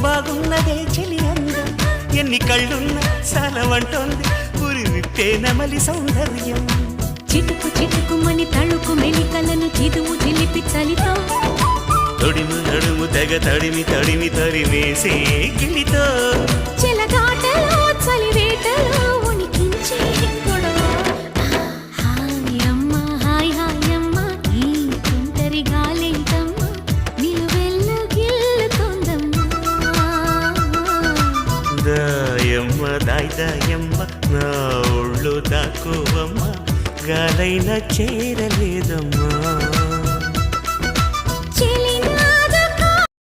బాగున్నదే చెలి అందం. ఎన్ని కళ్ళున్నా సాలవంటోంది. పురి విప్పే నమలి సౌందర్యం. చిటుకు చిటుకుమని తళుకు మెలికలను చిదువు చిలిపి చలితో తొడిము నడుము తెగ తడిమి తడిమి తరిమేసే గిలితో. దాయమ్మ దాయ్ దాయమ్మ నా ఒళ్ళు దాకోవమ్మ గాలైన చేరలేదమ్మా.